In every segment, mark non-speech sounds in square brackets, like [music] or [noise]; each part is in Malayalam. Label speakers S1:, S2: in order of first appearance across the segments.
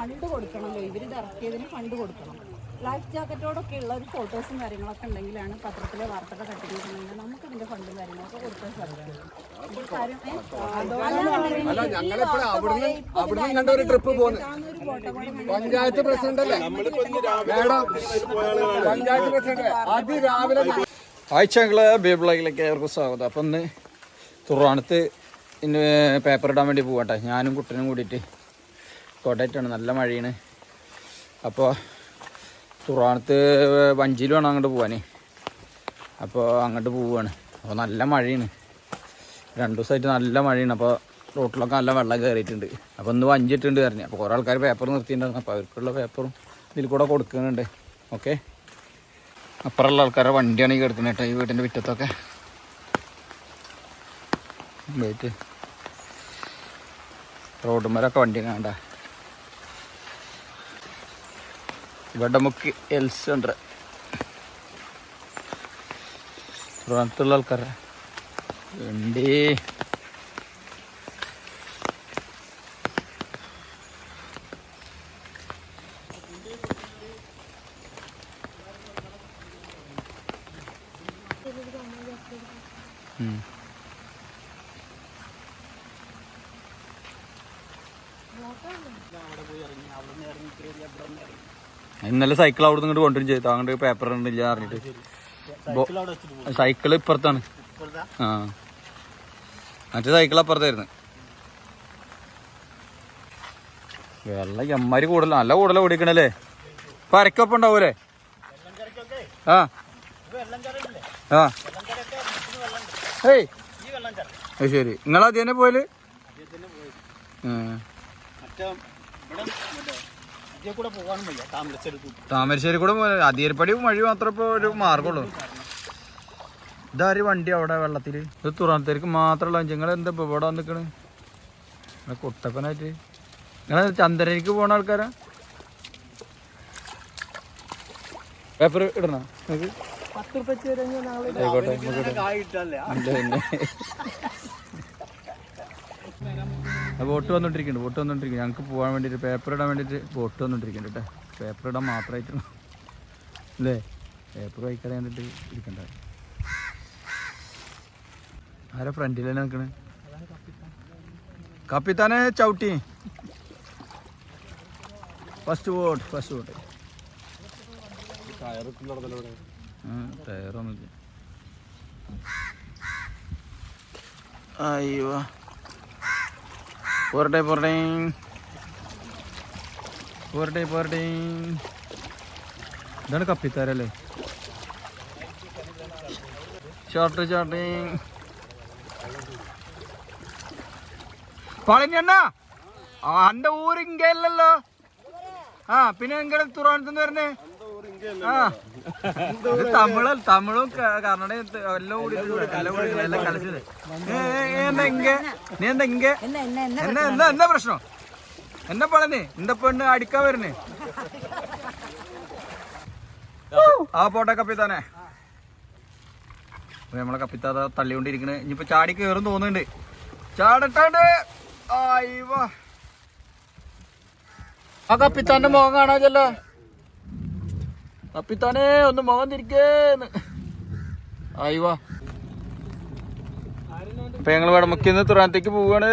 S1: ഫണ്ട് കൊടുക്കണമല്ലോ. ഇവർ ഇത് ഇറക്കിയതിന് ഫണ്ട് കൊടുക്കണം. ലൈഫ് ജാക്കറ്റോടൊക്കെ ഉള്ള ഒരു ഫോട്ടോസും കാര്യങ്ങളൊക്കെ ഉണ്ടെങ്കിലാണ് പത്രത്തിലെ വാർത്തകൾ തട്ടിയിട്ടുണ്ടെങ്കിൽ നമുക്ക് ഇതിന്റെ ഫണ്ടും കാര്യങ്ങളൊക്കെ കൊടുക്കാൻ സാധിക്കും.
S2: പഞ്ചായത്ത് പ്രസിഡന്റ് അല്ലേ? Madam panchayat president.
S3: ആഴ്ചകളെ ഏവർക്കും സ്വാഗതം. അപ്പം ഇന്ന് തുറാണത്ത് ഇന്ന് പേപ്പർ ഇടാൻ വേണ്ടി പോകട്ടെ ഞാനും കുട്ടനും കൂടിയിട്ട്. കോട്ടയറ്റാണ് നല്ല മഴയാണ്. അപ്പോൾ തുറാണത്ത് വഞ്ചിയിൽ വേണം അങ്ങോട്ട് പോകാൻ അപ്പോൾ അങ്ങോട്ട് പോവുകയാണ് അപ്പോൾ നല്ല മഴയാണ്. രണ്ട് ദിവസമായിട്ട് നല്ല മഴയാണ്. അപ്പോൾ റോട്ടിലൊക്കെ നല്ല വെള്ളം കയറിയിട്ടുണ്ട്. അപ്പോൾ ഒന്ന് വഞ്ചിട്ടുണ്ട് പറഞ്ഞു. അപ്പോൾ കുറേ ആൾക്കാർ പേപ്പർ നിർത്തിയിട്ടുണ്ടായിരുന്നു. അപ്പോൾ അവർക്കുള്ള പേപ്പറും ഇതിൽ കൂടെ കൊടുക്കുന്നുണ്ട്. ഓക്കെ അപ്പുറമുള്ള ആൾക്കാരുടെ വണ്ടിയാണ് ഈ കിടക്കുന്നത് കേട്ടോ. ഈ വീടിന്റെ മുറ്റത്തൊക്കെ. വെയിറ്റ് റോഡുമേലൊക്കെ വണ്ടി കണ്ട ഇവിടെ നമുക്ക് എൽസ് ഉണ്ട്. പുറത്തുള്ള ആൾക്കാരെ. വണ്ടി. ഉം. ഇന്നലെ സൈക്കിൾ അവിടെ നിന്ന് കൊണ്ടുവരും ചെയ്തു. അങ്ങോട്ട് പേപ്പർ ഉണ്ടില്ല അറിഞ്ഞിട്ട് സൈക്കിൾ ഇപ്പുറത്താണ്. ആ. മറ്റേ സൈക്കിൾ അപ്പുറത്തായിരുന്നു. വെള്ളം എമ്മാരി കൂടുതൽ നല്ല കൂടുതൽ ഓടിക്കണല്ലേ? ഇപ്പൊ അരക്കൊപ്പം ഉണ്ടാവൂലേ? ആ. ആ. ഏയ്. ശരി. നിങ്ങൾ തന്നെ പോയാൽ? താമരശ്ശേരി കൂടെ അതിയരപ്പടി വഴി മാത്രമേ ഇപ്പൊ ഒരു മാർഗമുള്ളൂ. ഇതാര് വണ്ടി അവിടെ വെള്ളത്തിൽ? ഇത് തുറന്നത്തേക്ക് മാത്രമല്ല നിങ്ങൾ എന്താ ഇപ്പൊ ഇവിടെ നിക്കണ് നിങ്ങൾ കുട്ടപ്പനായിട്ട്. നിങ്ങൾ ചന്ദ്രനിക്ക് പോണ ആൾക്കാരാ? പേപ്പർ ഇടണ? ആയിക്കോട്ടെ [laughs] ബോട്ട് വന്നോണ്ടിരിക്കുന്നുണ്ട് വോട്ട് വന്നോണ്ടിരിക്കുന്നു ഞങ്ങൾക്ക് പോകാൻ വേണ്ടിയിട്ട് പേപ്പർ ഇടാൻ വേണ്ടിയിട്ട് ബോട്ട് വന്നോണ്ടിരിക്കുന്നു കേട്ടോ പേപ്പർ ഇടാൻ മാത്രമായിട്ട് അല്ലേ പേപ്പർ വായിക്കാൻ കണ്ടിട്ട് ഇരിക്കണ്ട. ആരാ ഫ്രണ്ടിൽ തന്നെ നിൽക്കണേ? കപ്പിത്താനെ ചവിട്ടി. ഫസ്റ്റ് വോട്ട് ഫസ്റ്റ് വോട്ട് ടയറൊന്നുമില്ല അയ്യോ. പോരട്ടെ പോരട്ടെ. പോരട്ടെ പോരട്ടെ. ഇതാണ് കപ്പിത്താരല്ലേ? ഷോർട്ട് ഷോർട്ട് പളഞ്ഞണ്ണ അന്റെ ഊര് ഇങ്കല്ലോ ആ പിന്നെ എങ്ങനെ തുറവനത്തുനിന്ന് വരണേ? ആ. തമിഴ് തമിഴും കന്നഡയും എല്ലാം കൂടി എല്ലാം കൂടി എല്ലാം കളിച്ചത്. ഏ, നീ എന്താ ഇങ്ക
S1: എന്നെ എന്നെ എന്നെ
S3: പ്രശ്നം? എന്നെ പളനി എന്താ പെണ്ണ് അടിക്കാൻ വരുന്നേ? ആ പോട്ടെ കപ്പിത്താനെ. നമ്മളെ കപ്പിത്താത തള്ളിക്കൊണ്ടിരിക്കണ. ഇനിയിപ്പോ ചാടി കേറും തോന്നുന്നുണ്ട്. ചാടട്ടാണ്ട് ആ കപ്പിത്താന്റെ മുഖം കാണാച്ചല്ലോ കപ്പിത്താനെ ഒന്ന് മുഖം തിരിക്കേന്ന് ആയിവാ അപ്പൊ ഞങ്ങൾ വടമുക്കിന്ന് തുറാനത്തേക്ക് പോവാണ്.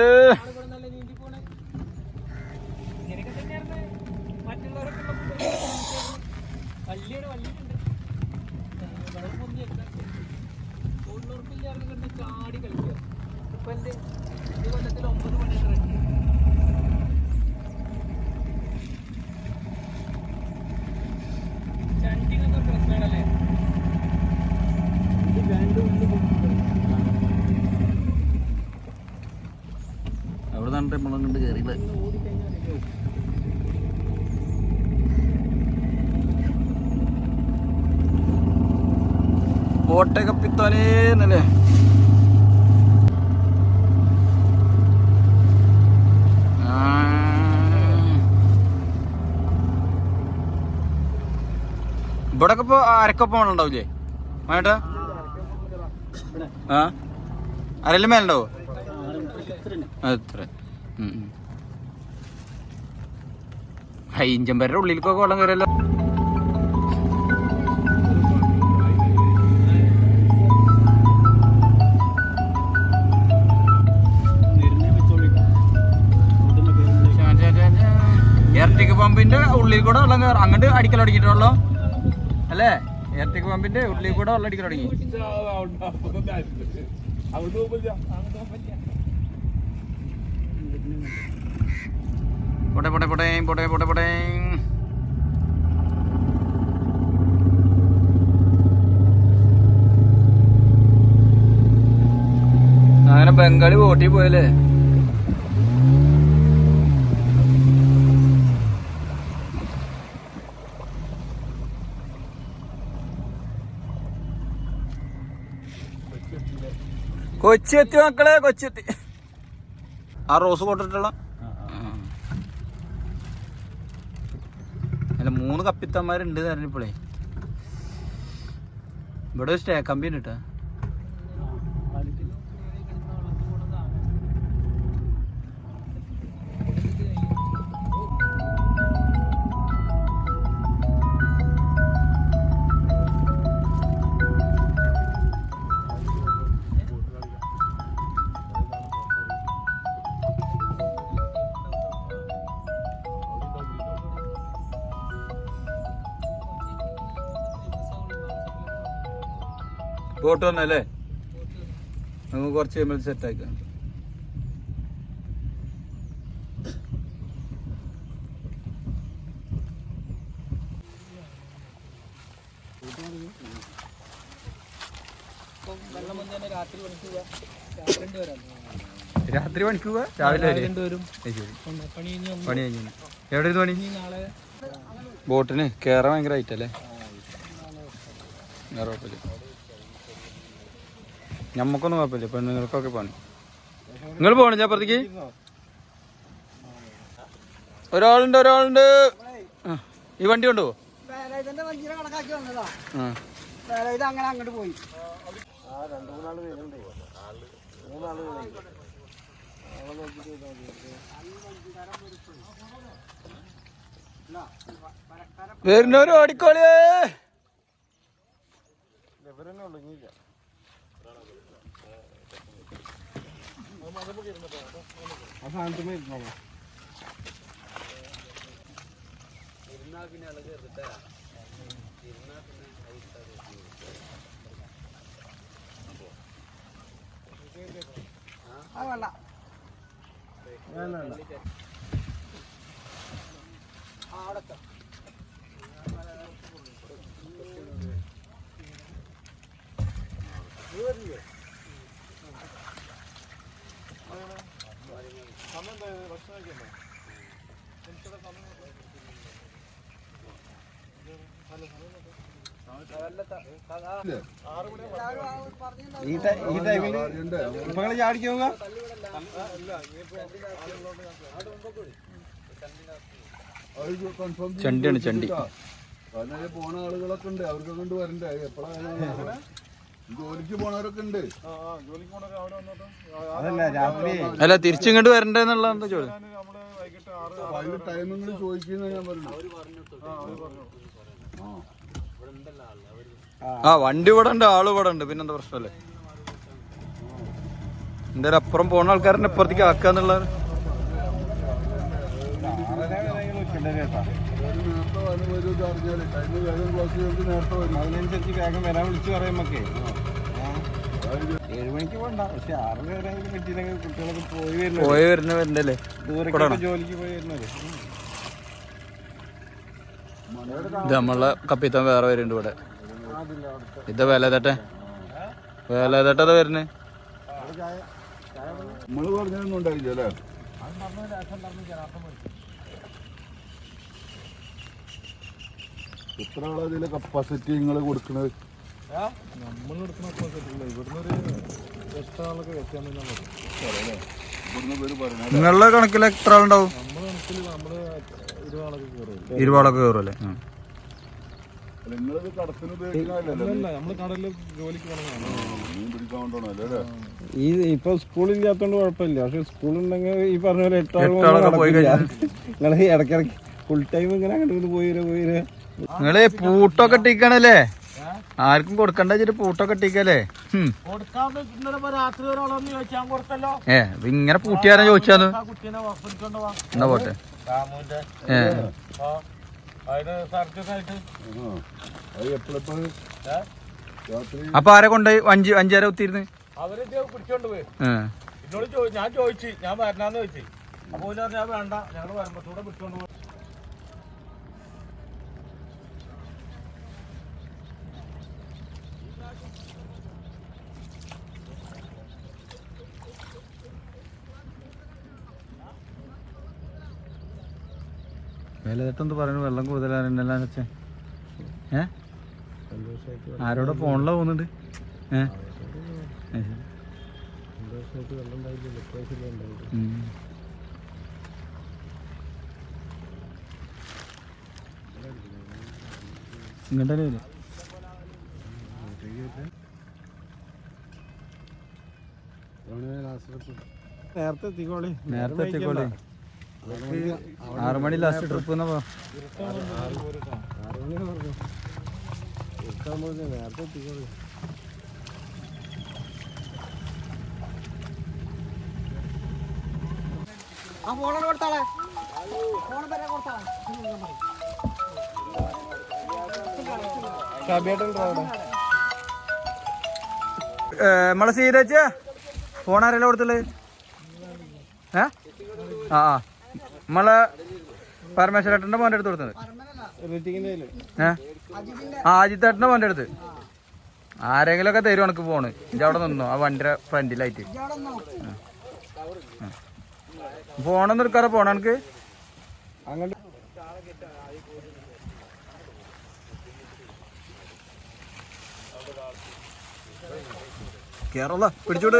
S3: അവിടെ നമ്മളെ കണ്ട് കയറിയത് പോട്ടെ കപ്പിത്താനേ എന്നല്ലേ ആ. ഇവിടൊക്കെ ഇപ്പൊ അരക്കൊപ്പം ഉണ്ടാവില്ലേ വേണ്ട ആ? അരല്ലേ മേലുണ്ടാവോ? എത്ര. ഇഞ്ചമ്പരുടെ ഉള്ളിലേക്കൊക്കെ വെള്ളം കയറിയല്ലോ ഇരട്ടിക്ക് പമ്പിന്റെ ഉള്ളിൽ കൂടെ വെള്ളം കയറും അങ്ങോട്ട് അടിക്കൽ തുടങ്ങിയിട്ടുള്ളോ? അല്ലേ? ഇരട്ടിക്ക് പമ്പിന്റെ ഉള്ളിൽ കൂടെ വെള്ളം അടിക്കൽ തുടങ്ങി
S4: അവിടെ പോകുന്നില്ല
S3: പോട്ടെ പോട്ടെ പോട്ടെ പോട്ടെ പോട്ടെ പോട്ടെ അങ്ങനെ ബംഗാളി വോട്ടിൽ പോയല്ലേ? കൊച്ചെത്തി മക്കളെ കൊച്ചെത്തി ആ റോസ് കൊണ്ടിട്ടുള്ള കപ്പിത്തന്മാരുണ്ട് പറഞ്ഞപ്പോളേ. ഇവിടെ ഒരു സ്റ്റേ കമ്പി കേട്ടോ. ബോട്ട് വന്നല്ലേ? നമുക്ക് കുറച്ച് കഴിയുമ്പോൾ സെറ്റ് ആക്കാം. രാത്രി പണിക്ക് പോവാ. രാവിലെ. പണി കഴിഞ്ഞു എവിടെ പണി? ബോട്ടിന് കേറാൻ ഭയങ്കര ആയിട്ടല്ലേ വേറെ കുഴപ്പമില്ല. ഞമ്മക്കൊന്നും കുഴപ്പമില്ല. പെണ്ണുങ്ങൾക്കൊക്കെ പണി. നിങ്ങൾ പോണേ അപ്പുറത്തേക്ക് ഒരാളുണ്ട് ഒരാളുണ്ട്. ഈ വണ്ടി കൊണ്ടുപോ
S5: ഇതിന്റെ വഞ്ചിനെ കണക്കാക്കി വന്നതാ.
S3: ആ
S5: ഇത് അങ്ങനെ അങ്ങോട്ട് പോയി
S3: വരുന്നവര് ഓടിക്കോളിയേ
S5: അത് വേണ്ട
S4: ഈ ടൈമിൽ
S3: ചണ്ടിയാണ് ചണ്ടി.
S4: പോണ ആളുകളൊക്കെ ഉണ്ട്. അവർക്ക് കൊണ്ട് വരണ്ടേ. എപ്പോഴാണ് ജോലിക്ക് പോണവരൊക്കെ ഉണ്ട്.
S6: അതല്ല രാത്രി.
S3: അല്ല തിരിച്ചിങ്ങോട്ട് വരണ്ടേ എന്നുള്ള എന്താ ചോദ്യം?
S4: ടൈമിങ്ങൾ ചോദിക്കുന്ന ഞാൻ പറഞ്ഞു
S3: ആ വണ്ടി ഇവിടെ ഉണ്ട് ആൾ ഇവിടെ ഉണ്ട് പിന്നെന്താ പ്രശ്നമല്ലേ? എന്തായാലും അപ്പുറം പോണ ആൾക്കാരനെ ഇപ്പുറത്തേക്ക് ആക്കാന്നുള്ള
S6: അതിനനുസരിച്ച് വേഗം വരാൻ വിളിച്ചു പറയുമ്പൊക്കെ. ഏഴ് മണിക്ക് പോണ്ട. പക്ഷെ ആറര വരെ പറ്റിയില്ലെങ്കിൽ കുട്ടികളൊക്കെ പോയി വരുന്നത്
S3: പോയി വരുന്ന വരണ്ടല്ലേ
S6: ദൂരേക്കൊക്കെ ജോലിക്ക് പോയി വരുന്നത്
S3: ഇത് നമ്മളെ കപ്പിത്താൻ വേറെ വരുന്നുണ്ട് ഇവിടെ. ഇത് വില തട്ടെ വില അതാ വരുന്നേ?
S4: നമ്മൾ പറഞ്ഞൊന്നും ഉണ്ടായില്ല അല്ലേ? എത്ര കപ്പാസിറ്റി നിങ്ങൾ കൊടുക്കുന്നത് ഇവിടുന്ന് പേര് പറയുന്നത്
S3: നിങ്ങളുടെ കണക്കിൽ എത്ര ആളുണ്ടാവും? ഇരുപാടൊക്കെ കയറും അല്ലേ
S6: ഈ ഇപ്പൊ സ്കൂളില്ലാത്തോണ്ട് കുഴപ്പമില്ല. പക്ഷെ സ്കൂളുണ്ടെങ്കിൽ ഈ പറഞ്ഞ പോലെ നിങ്ങൾ ഇടയ്ക്കിടയ്ക്ക് ഫുൾ ടൈം ഇങ്ങനെ അങ്ങോട്ട് പോയി വരാ, പോയി.
S3: നിങ്ങൾ പൂട്ടൊക്കെ ഇട്ടിക്കണല്ലേ ആർക്കും കൊടുക്കണ്ട വെച്ചിട്ട് പൂട്ടൊക്കെ ഇട്ടിക്കല്ലേ ഏ ഇങ്ങനെ പൂട്ടിയാരാ ചോദിച്ചാന്ന് എന്നാ പോട്ടെ. ഏ. അപ്പൊ ആരെ കൊണ്ടുപോയി അഞ്ച് അഞ്ചാര ഒത്തിരുന്ന്
S6: അവരിത് പിടിച്ചോണ്ട് പോയി.
S3: ഏ.
S6: എന്നോട് ഞാൻ ചോദിച്ചു ഞാൻ വരണാന്ന് ചോദിച്ചു. അപ്പൊ "ഞാൻ വേണ്ട ഞങ്ങൾ വരുമ്പോ പിടിച്ചോണ്ട് പോയി
S3: വിലതെട്ടെന്ത് പറയുന്നു വെള്ളം കൂടുതലാണ് വെച്ചേ ഏ? ആരോടെ ഫോണിലാ പോകുന്നുണ്ട് ഏ. ഇങ്ങോട്ട് വരും.
S6: നേരത്തെ എത്തിക്കോളി.
S3: നേരത്തെ എത്തിക്കോളി. ആറു മണി ലാസ്റ്റ് ട്രിപ്പ് എന്നാ
S6: നേരത്തെ എത്തിക്കോളി
S5: ആ ഫോണോട് കൊടുത്താളെ ഫോൺ വരെ കൊടുത്താളെ
S3: നമ്മളെ സീരച്ച ഫോൺ ആരെല്ലാം കൊടുത്തുള്ളത് ഏ? ആ ആ. നമ്മളെ പരമേശ്വരേട്ടന്റെ മോന്റെ അടുത്ത് കൊടുത്തത്. ആ അജിത്തേട്ടന്റെ മോന്റെ അടുത്ത്. ആരെങ്കിലും ഒക്കെ തരും എനിക്ക് പോണ് ഇജ്ജ് അവിടെ നിന്നു? ആ വണ്ടിയുടെ ഫ്രണ്ടിലായിട്ട്. പോണെന്ന് എടുക്കാറ? പോണ എനിക്ക് കേരള പിടിച്ചോട്.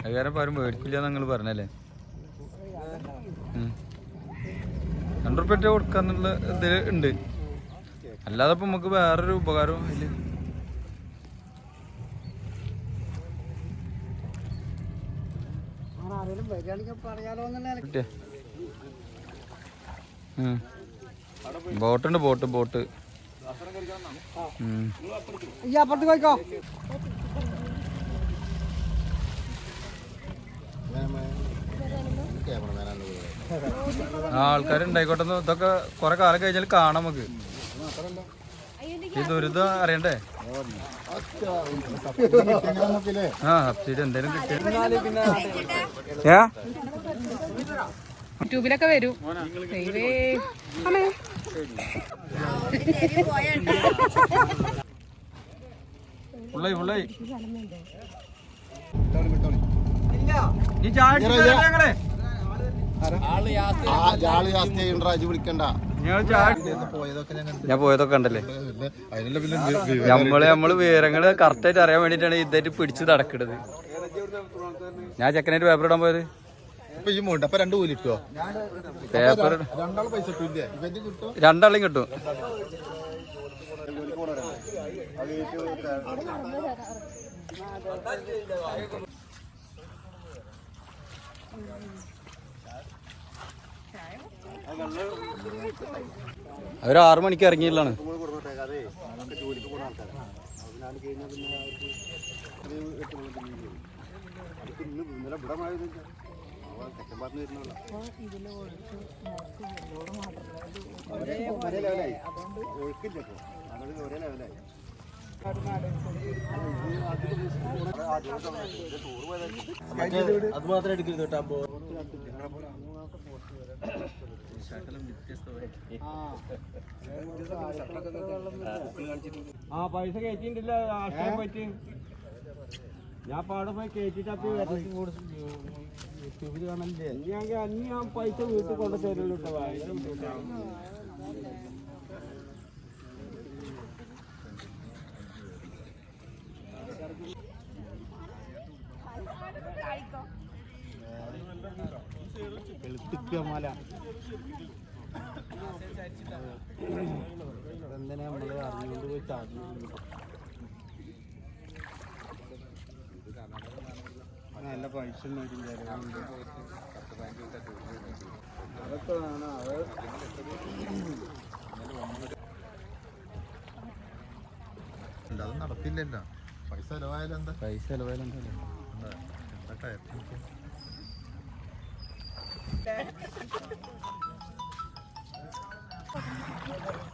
S3: അതുകാരം പാരും മേടിക്കില്ല നിങ്ങൾ പറഞ്ഞല്ലേ? രണ്ടു റുപ്യ കൊടുക്കാന്നുള്ള ഇത് ഉണ്ട്. അല്ലാതെ ഇപ്പൊ നമുക്ക് വേറൊരു ഉപകാരവും അതിൽ
S5: ആരെങ്കിലും വരികയാണെങ്കിൽ പറയാലോ എന്നുള്ള
S3: കിട്ടിയ ബോട്ടുണ്ട് ബോട്ട് ബോട്ട്.
S5: ഈ അപ്പുറത്ത് പോയിക്കോ.
S3: ആൾക്കാരുണ്ടായിക്കോട്ടെ ഇതൊക്കെ കൊറേ കാലം കഴിഞ്ഞാൽ കാണാം നമുക്ക്. ഈ ദുരിതം അറിയണ്ടേ? ആ സബ്സിഡി എന്തേലും കിട്ടിയ ഏ?
S1: യൂട്യൂബിലൊക്കെ വരും.
S3: ഫുള്ളായി ഈ ചായ കുടിക്കാൻ ഞങ്ങളെ.
S2: ജാളി രാജു വിളിക്കണ്ട.
S3: ഞാൻ പോയതൊക്കെ ഉണ്ടല്ലേ നമ്മൾ നമ്മൾ വിവരങ്ങൾ കറക്റ്റ് ആയിട്ട് അറിയാൻ വേണ്ടിട്ടാണ് ഇതായിട്ട് പിടിച്ച് നടക്കണത്. ഞാൻ ചെക്കനായിട്ട് പേപ്പർ ഇടാൻ പോയത്. പേപ്പർ
S2: രണ്ടാളും കിട്ടും
S3: Thank കിട്ടും. അവർ ആറു മണിക്ക് ഇറങ്ങിയില്ലാണ്.
S6: അത് മാത്രം എടുക്കരുത് കേട്ടോ ആ പൈസ കയറ്റിട്ടില്ല ആശയം പറ്റി. ഞാൻ പാടെ പോയി കയറ്റിട്ടപ്പി ഞാൻ അന്ന് ഞാൻ പൈസ വീട്ടിൽ കൊണ്ടുതരുള്ളൂ കേട്ടോ. ബുദ്ധിമുട്ടാണ് എന്തിനാ നമ്മൾ അറിഞ്ഞുകൊണ്ട് പോയി ചാടുന്നു നല്ല പൈസ അതൊക്കെ വേണം അത്
S2: അത് നടത്തില്ലല്ലോ പൈസ ചെലവായാലും എന്താ?
S3: Thank you.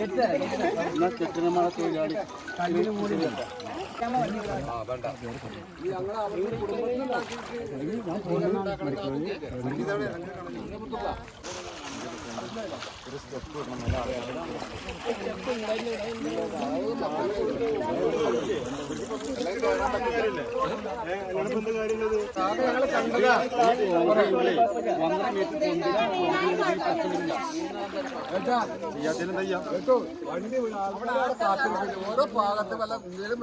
S2: എന്താ കയറ്റി
S3: ഹായ് ഭംഗിയായിക്കോട്ടെ റീനേട്ടൻ വൈകിയ
S6: കയറ്റിട്ടാണോ
S2: ഓരോ ഭാഗത്ത് വല്ല എന്തെങ്കിലും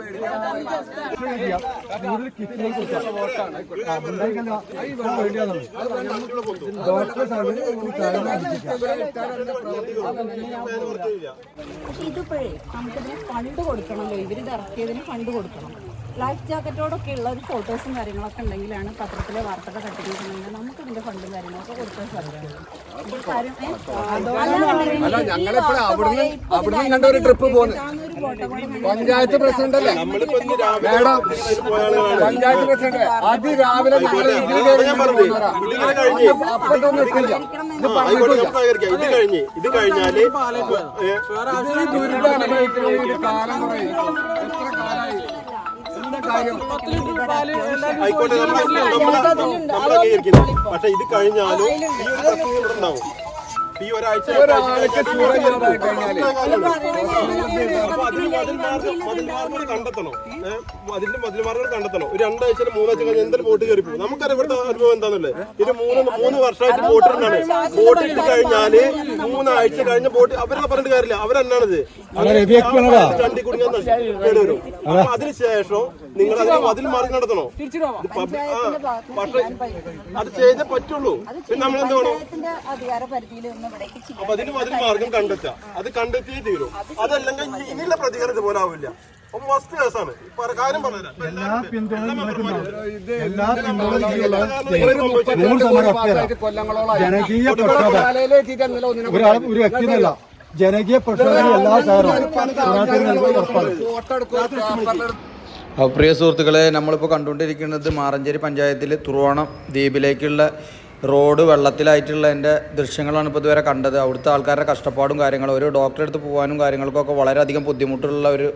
S1: ഇതിപ്പോഴേ നമുക്കിതിന് ഫണ്ട് കൊടുക്കണമല്ലോ ഇവരിത് ഇറക്കിയതിന് ഫണ്ട് കൊടുക്കണം. ലൈഫ് ജാക്കറ്റോടൊക്കെ ഉള്ള ഒരു ഫോട്ടോസും കാര്യങ്ങളൊക്കെ ഉണ്ടെങ്കിലാണ് പത്രത്തിലെ വാർത്തകൾ കട്ടിരിക്കുന്നത് നമുക്ക് ഇതിന്റെ ഫണ്ടും കാര്യങ്ങളൊക്കെ കൊടുക്കാൻ സാധിക്കും.
S2: പഞ്ചായത്ത് പ്രസിഡന്റ് അല്ലേ? മേഡം പഞ്ചായത്ത് പ്രസിഡന്റ് അത് രാവിലെ അപ്പുറത്തൊന്നും. അപ്പത്തൊന്നും എത്തില്ല ഇത് പറഞ്ഞിട്ടില്ല
S7: ഇത് കഴിഞ്ഞ് ഇത്
S2: കഴിഞ്ഞാൽ
S7: ആയിക്കോട്ടെ നമ്മൾ നമ്മൾ അംഗീകരിക്കുന്നത് പക്ഷെ ഇത് കഴിഞ്ഞാലും ഈ ഒരു പ്രശ്നം ഇവിടെ ഉണ്ടാവും. ഈ ഒരാഴ്ച
S2: ഒരാഴ്ച ചൂടില്ലാതായി കഴിഞ്ഞാൽ
S7: അപ്പൊ മതിൽ മാർഗം മതിൽ മാർഗങ്ങൾ കണ്ടെത്തണം. അതിന്റെ മതിൽ മാർഗങ്ങൾ കണ്ടെത്തണം. ഒരു രണ്ടാഴ്ച മൂന്നാഴ്ച കഴിഞ്ഞ് എന്തായാലും ബോട്ട് കയറി പോകും? നമുക്കറിയാം ഇവിടുത്തെ അനുഭവം എന്താണെന്നല്ലേ ഇത് മൂന്ന് മൂന്ന് വർഷമായിട്ട് ബോട്ടിലാണ് ബോട്ട് ഇട്ട് കഴിഞ്ഞാൽ മൂന്നാഴ്ച കഴിഞ്ഞ ബോട്ട് അവരെ പറഞ്ഞിട്ട് കാര്യമില്ല. അവരെന്നാണിത്? ചണ്ടി കുടുങ്ങാൻ കേട് വരും അപ്പൊ അതിനുശേഷം നിങ്ങൾ അതിന് മതിൽ മാർഗം കണ്ടെത്തണോ പക്ഷേ അത് ചെയ്തേ പറ്റുള്ളൂ. പിന്നെ നമ്മൾ എന്ത് വേണം? അപ്പൊ അതിന് അതിന് മാർഗം കണ്ടെത്തുക. അത് കണ്ടെത്തിയേ തീരും. അതല്ലെങ്കിൽ ഇനി- ഇനിയുള്ള പ്രതികരണം ഇതുപോലെ ആവില്ല. അപ്പൊ ഫസ്റ്റ് കേസാണ് കാര്യം പറഞ്ഞുതരാം
S2: ഒരു വ്യക്തി പാസ്സായിട്ട്
S8: ജനകീയ എല്ലാ
S3: പ്രിയ സുഹൃത്തുക്കളെ നമ്മളിപ്പോൾ കണ്ടുകൊണ്ടിരിക്കുന്നത് മാറഞ്ചേരി പഞ്ചായത്തിലെ തുറവണം ദ്വീപിലേക്കുള്ള റോഡ് വെള്ളത്തിലായിട്ടുള്ളതിന്റെ ദൃശ്യങ്ങളാണ് ഇപ്പോൾ ഇതുവരെ കണ്ടത്. അവിടുത്തെ ആൾക്കാരുടെ കഷ്ടപ്പാടും കാര്യങ്ങളും ഒരു ഡോക്ടറെ അടുത്ത് പോകാനും കാര്യങ്ങൾക്കൊക്കെ വളരെയധികം ബുദ്ധിമുട്ടുള്ള ഒരു